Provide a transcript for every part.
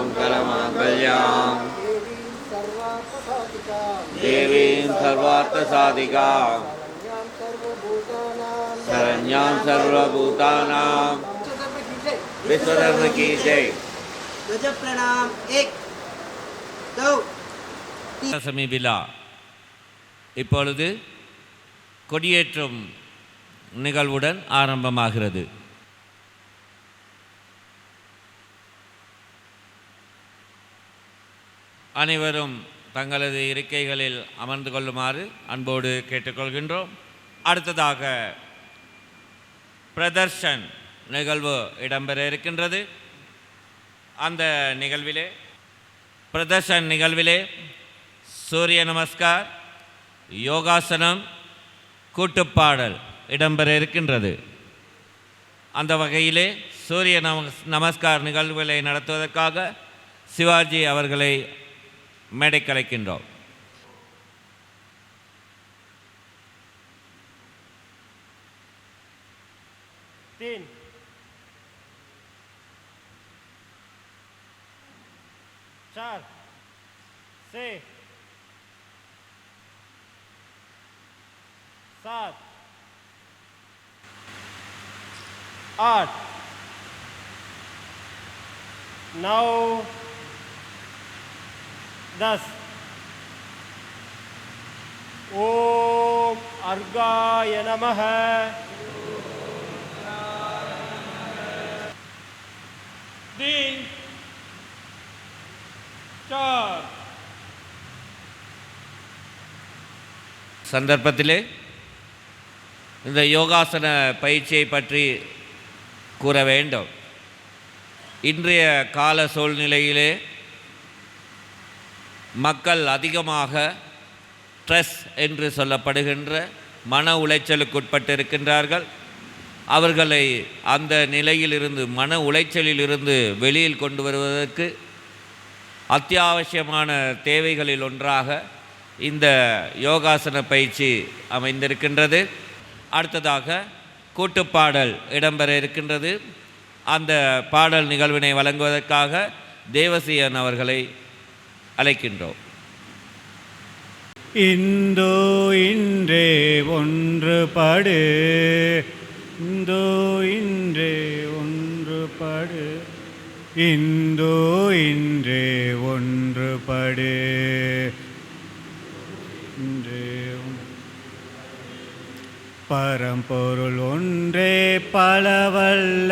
मङ्गलमाङ्गल्यां देवीं सर्वार्थसाधिकां देवीं सर्वार्थसाधिकां शरण्यां सर्वभूतानां विश्वधर्म की जय ध्वज प्रणाम एक दो தசமி விழா இப்பொழுது கொடியேற்றும் நிகழ்வுடன் ஆரம்பமாகிறது அனைவரும் தங்களது இருக்கைகளில் அமர்ந்து கொள்ளுமாறு அன்போடு கேட்டுக்கொள்கின்றோம். அடுத்ததாக பிரதர்ஷன் நிகழ்வு இடம்பெற இருக்கின்றது. அந்த நிகழ்விலே பிரதர்ஷன் நிகழ்விலே சூரிய நமஸ்கார் யோகாசனம் கூட்டுப்பாடல் இடம்பெற இருக்கின்றது. அந்த வகையிலே சூரிய நமஸ் நமஸ்கார் நிகழ்வுகளை நடத்துவதற்காக சிவாஜி அவர்களை மேடைக்கலைக்கின்றோம் तीन चार से सात आठ नौ દસ ஓம் અર્ગાય નમઃ તીન ચાર சந்தர்ப்பத்திலே இந்த யோகாசன பயிற்சியை பற்றி கூற வேண்டும். இன்றைய கால சூழ்நிலையிலே மக்கள் அதிகமாக ஸ்ட்ரெஸ் என்று சொல்லப்படுகின்ற மன உளைச்சலுக்கு இருக்கின்றார்கள் அவர்களை அந்த நிலையிலிருந்து மன உளைச்சலிலிருந்து வெளியில் கொண்டு வருவதற்கு அத்தியாவசியமான தேவைகளில் ஒன்றாக இந்த யோகாசன பயிற்சி அமைந்திருக்கின்றது. அடுத்ததாக கூட்டுப்பாடல் இடம்பெற இருக்கின்றது. அந்த பாடல் நிகழ்வினை வழங்குவதற்காக தேவசியன் அவர்களை அழைக்கின்றோம். இந்தோ இன்றே ஒன்றுபடு இந்தோ இன்றே ஒன்றுபடு இந்தோ இன்றே ஒன்றுபடு இன்றே பரம்பொருள் ஒன்றே பலவல்ல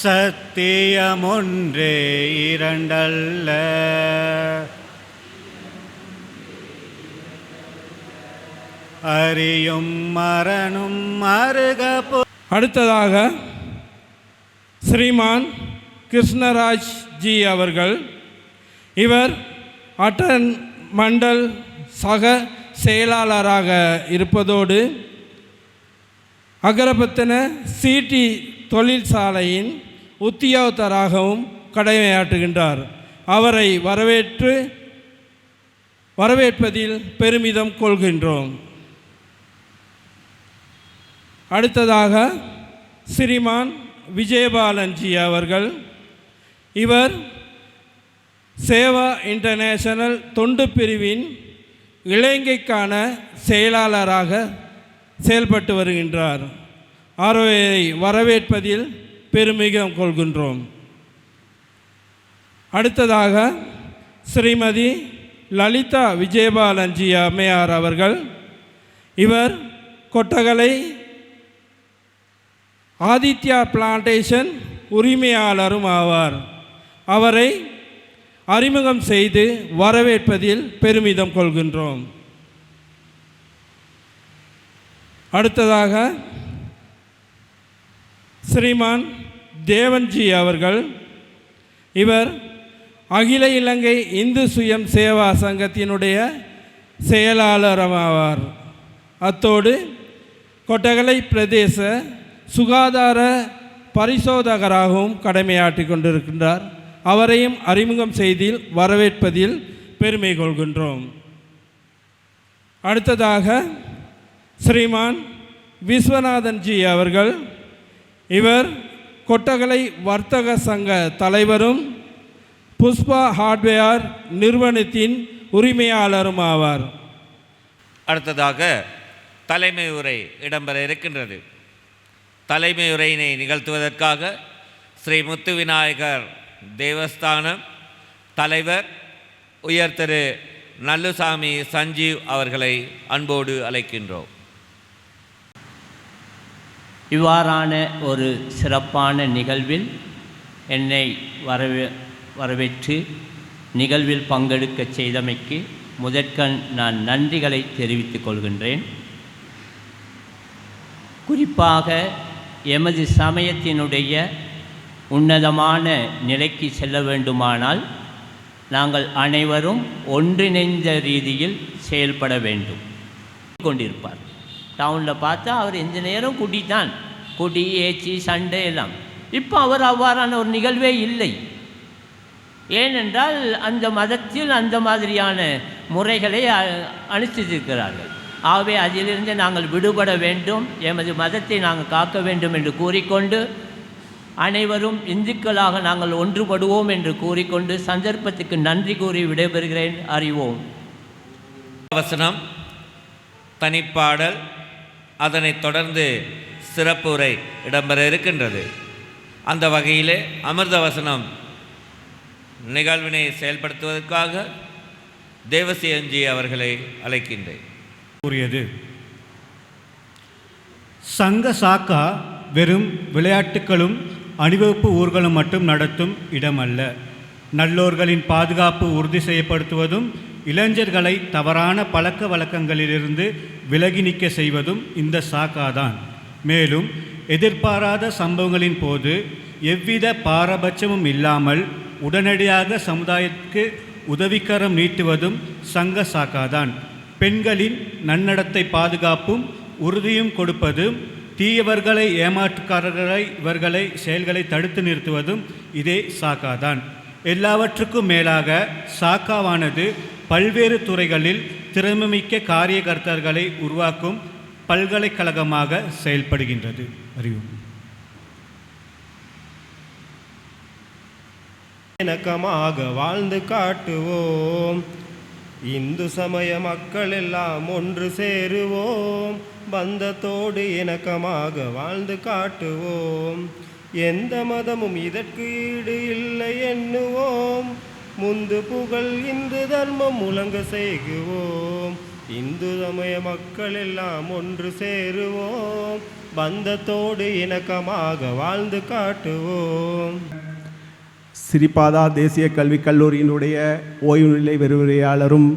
சத்தியமொன்றே இரண்டல்ல. அறியும் மரணும் அருக அடுத்ததாக ஸ்ரீமான் கிருஷ்ணராஜ் ஜி அவர்கள். இவர் அட்டன் மண்டல் சக செயலாளராக இருப்பதோடு அகரபத்தின சிடி தொழிற்சாலையின் உத்தியோகத்தராகவும் கடமையாற்றுகின்றார். அவரை வரவேற்று வரவேற்பதில் பெருமிதம் கொள்கின்றோம். அடுத்ததாக ஸ்ரீமான் விஜயபாலன்ஜி அவர்கள். இவர் சேவா இன்டர்நேஷனல் தொண்டு பிரிவின் இலங்கைக்கான செயலாளராக செயல்பட்டு வருகின்றார். ஆரோவை வரவேற்பதில் பெருமிதம் கொள்கின்றோம். அடுத்ததாக ஸ்ரீமதி லலிதா விஜயபாலன்ஜி அம்மையார் அவர்கள் இவர் கொட்டகலை ஆதித்யா பிளான்டேஷன் உரிமையாளரும் ஆவார். அவரை அறிமுகம் செய்து வரவேற்பதில் பெருமிதம் கொள்கின்றோம். அடுத்ததாக ஸ்ரீமான் தேவன்ஜி அவர்கள் இவர் அகில இலங்கை இந்து சுயம் சேவா சங்கத்தினுடைய செயலாளரமாவார் அத்தோடு கொட்டகலை பிரதேச சுகாதார பரிசோதகராகவும் கடமையாட்டி கொண்டிருக்கின்றார். அவரையும் அறிமுகம் செய்தில் வரவேற்பதில் பெருமை கொள்கின்றோம். அடுத்ததாக ஸ்ரீமான் விஸ்வநாதன்ஜி அவர்கள் இவர் கொட்டகலை வர்த்தக சங்க தலைவரும் புஷ்பா ஹார்ட்வேர் நிறுவனத்தின் உரிமையாளரும் ஆவார். அடுத்ததாக தலைமை உரை இடம்பெற இருக்கின்றது. தலைமை உரையினை நிகழ்த்துவதற்காக ஸ்ரீ முத்து விநாயகர் தேவஸ்தானம் தலைவர் உயர் திரு நல்லுசாமி சஞ்சீவ் அவர்களை அன்போடு அழைக்கின்றோம். இவ்வாறான ஒரு சிறப்பான நிகழ்வில் என்னை வரவே வரவேற்று நிகழ்வில் பங்கெடுக்கச் செய்தமைக்கு முதற்கண் நான் நன்றிகளை தெரிவித்துக் கொள்கின்றேன். குறிப்பாக எமது சமயத்தினுடைய உன்னதமான நிலைக்கு செல்ல வேண்டுமானால் நாங்கள் அனைவரும் ஒன்றிணைந்த ரீதியில் செயல்பட வேண்டும். கொண்டிருப்பார் டவுனில் பார்த்தா அவர் எந்த நேரம் குடித்தான் குடி ஏச்சி சண்டை எல்லாம். இப்போ அவர் அவ்வாறான ஒரு நிகழ்வே இல்லை. ஏனென்றால் அந்த மதத்தில் அந்த மாதிரியான முறைகளை அனுஷ்டித்திருக்கிறார்கள். ஆகவே அதிலிருந்து நாங்கள் விடுபட வேண்டும். எமது மதத்தை நாங்கள் காக்க வேண்டும் என்று கூறிக்கொண்டு அனைவரும் இந்துக்களாக நாங்கள் ஒன்றுபடுவோம் என்று கூறிக்கொண்டு சந்தர்ப்பத்துக்கு நன்றி கூறி விடைபெறுகிறேன். அறிவோம். வசனம் தனிப்பாடல் அதனைத் தொடர்ந்து சிறப்பு உரை இடம்பெற இருக்கின்றது. அந்த வகையிலே அமிர்த வசனம் நிகழ்வினை செயல்படுத்துவதற்காக தேவசியஞ்சி அவர்களை அழைக்கின்றேன். கூறியது சங்க சாக்கா வெறும் விளையாட்டுகளும் அணிவகுப்பு ஊர்களும் மட்டும் நடத்தும் இடமல்ல. நல்லோர்களின் பாதுகாப்பு உறுதி செய்யப்படுத்துவதும் இளைஞர்களை தவறான பழக்க வழக்கங்களிலிருந்து விலகி நிற்க செய்வதும் இந்த சாக்காதான். மேலும் எதிர்பாராத சம்பவங்களின் போது எவ்வித பாரபட்சமும் இல்லாமல் உடனடியாக சமுதாயத்துக்கு உதவிக்கரம் நீட்டுவதும் சங்க சாக்காதான். பெண்களின் நன்னடத்தை பாதுகாப்பும் உறுதியும் கொடுப்பதும் தீயவர்களை ஏமாற்றுக்காரர்களை இவர்களை செயல்களை தடுத்து நிறுத்துவதும் இதே சாக்காதான். எல்லாவற்றுக்கும் மேலாக சாக்காவானது பல்வேறு துறைகளில் திறமைமிக்க காரியகர்த்தர்களை உருவாக்கும் பல்கலைக்கழகமாக செயல்படுகின்றது. அறிவோம். இணக்கமாக வாழ்ந்து காட்டுவோம். இந்து சமய மக்கள் எல்லாம் ஒன்று சேருவோம். பந்தத்தோடு இணக்கமாக வாழ்ந்து காட்டுவோம். எந்த மதமும் இதற்கு ஈடு இல்லை எண்ணுவோம். முந்து புகழ் இந்து தர்மம் முழங்க செய்குவோம். இந்து சமய மக்கள் எல்லாம் ஒன்று சேருவோம். பந்தத்தோடு இணக்கமாக வாழ்ந்து காட்டுவோம். சிரிபாதா தேசிய கல்விக் கல்லூரியினுடைய ஓய்வு நிலை விரிவுரையாளரும்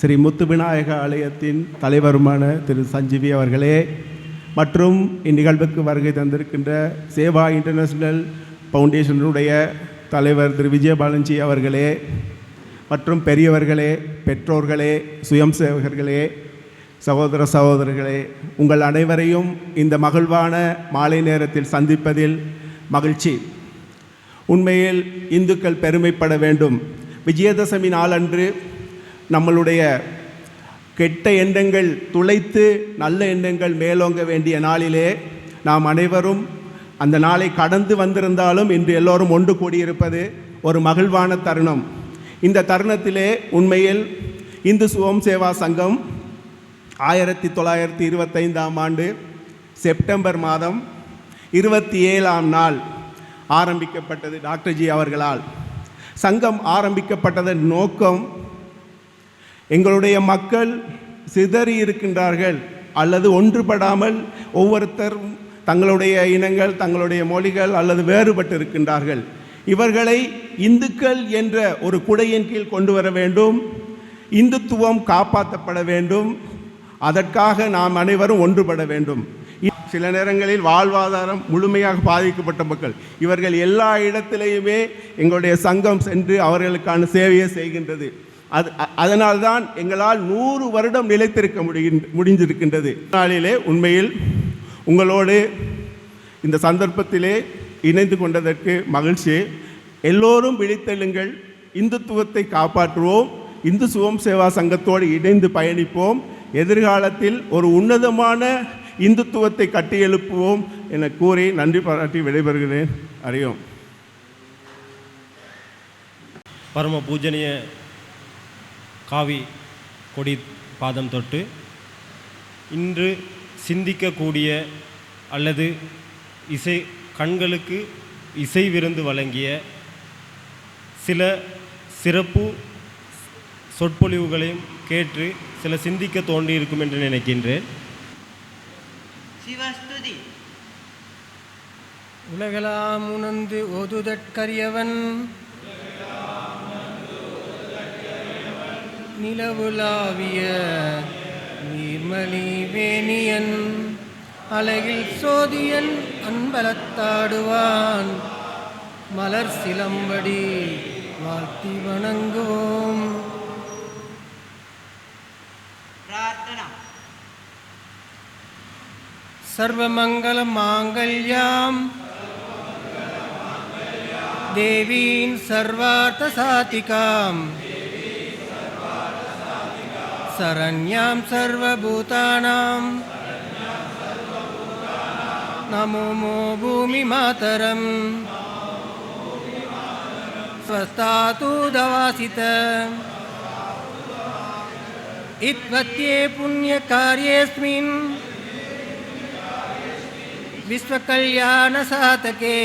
ஸ்ரீ முத்து விநாயக ஆலயத்தின் தலைவருமான திரு சஞ்சீவி அவர்களே மற்றும் இந்நிகழ்வுக்கு வருகை தந்திருக்கின்ற சேவா இன்டர்நேஷ்னல் ஃபவுண்டேஷனுடைய தலைவர் திரு விஜயபாலன்ஜி அவர்களே மற்றும் பெரியவர்களே பெற்றோர்களே சுயம் சேவகர்களே சகோதர சகோதரர்களே உங்கள் அனைவரையும் இந்த மகிழ்வான மாலை நேரத்தில் சந்திப்பதில் மகிழ்ச்சி. உண்மையில் இந்துக்கள் பெருமைப்பட வேண்டும். விஜயதசமி நாளன்று நம்மளுடைய கெட்ட எண்ணங்கள் துளைத்து நல்ல எண்ணங்கள் மேலோங்க வேண்டிய நாளிலே நாம் அனைவரும் அந்த நாளை கடந்து வந்திருந்தாலும் இன்று எல்லோரும் ஒன்று கூடியிருப்பது ஒரு மகிழ்வான தருணம். இந்த தருணத்திலே உண்மையில் இந்து சுவம் சேவா சங்கம் ஆயிரத்தி தொள்ளாயிரத்தி இருபத்தைந்தாம் ஆண்டு செப்டம்பர் மாதம் இருபத்தி ஏழாம் நாள் ஆரம்பிக்கப்பட்டது டாக்டர் ஜி அவர்களால். சங்கம் ஆரம்பிக்கப்பட்டதன் நோக்கம் எங்களுடைய மக்கள் சிதறி இருக்கின்றார்கள் அல்லது ஒன்றுபடாமல் ஒவ்வொருத்தரும் தங்களுடைய இனங்கள் தங்களுடைய மொழிகள் அல்லது வேறுபட்டு இருக்கின்றார்கள் இவர்களை இந்துக்கள் என்ற ஒரு குடையின் கீழ் கொண்டு வர வேண்டும். இந்துத்துவம் காப்பாற்றப்பட வேண்டும். அதற்காக நாம் அனைவரும் ஒன்றுபட வேண்டும். சில நேரங்களில் வாழ்வாதாரம் முழுமையாக பாதிக்கப்பட்ட மக்கள். இவர்கள் எல்லா இடத்திலேயுமே எங்களுடைய சங்கம் சென்று அவர்களுக்கான சேவையை செய்கின்றது. அது அதனால்தான் எங்களால் நூறு வருடம் நிலைத்திருக்க முடிகின்ற முடிஞ்சிருக்கின்றது. நாளிலே உண்மையில் உங்களோடு இந்த சந்தர்ப்பத்திலே இணைந்து கொண்டதற்கு மகிழ்ச்சி. எல்லோரும் விழித்தெழுங்கள். இந்துத்துவத்தை காப்பாற்றுவோம். இந்து சுவம் சேவா சங்கத்தோடு இணைந்து பயணிப்போம். எதிர்காலத்தில் ஒரு உன்னதமான இந்துத்துவத்தை கட்டியெழுப்புவோம் என கூறி நன்றி பாராட்டி விடைபெறுகிறேன். அறியோம் பரம பூஜனிய காவி கொடி பாதம் தொட்டு இன்று சிந்திக்கக்கூடிய அல்லது இசை கண்களுக்கு இசை விருந்து வழங்கிய சில சிறப்பு சொற்பொழிவுகளையும் கேட்டு சில சிந்திக்க தோன்றியிருக்கும் என்று நினைக்கின்றேன். சிவஸ்துதி. உலகலாம் உணர்ந்து ஓதுதற்கரியவன். நிலவுலாவிய நீர்மலி வேணியன் அழகில் சோதியன் அன்பலத்தாடுவான். மலர் சிலம்படி வாழ்த்தி வணங்குவோம். சர்வமங்கல மாங்கல்யாம். தேவீன் சர்வார்த்த சாதிகாம் शरण्यां सर्वभूतानां। नमो मो भूमि स्वस्तातु दवासित। इत्वत्ये पुण्यकार्येऽस्मिन्। विश्वकल्याणसातके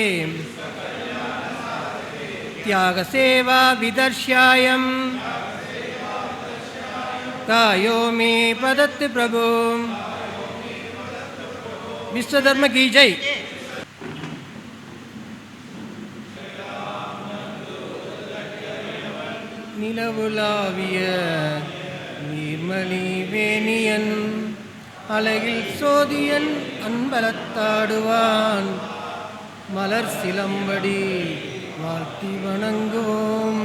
त्यागसेवा विदर्श्यायम् कायो मे पदत्ति प्रभु विश्वधर्म की जय நிலவுலாவிய நீர்மலி வேணியன் அழகில் சோதியன் அன்பலத்தாடுவான் மலர் சிலம்படி வாழ்த்தி வணங்குவோம்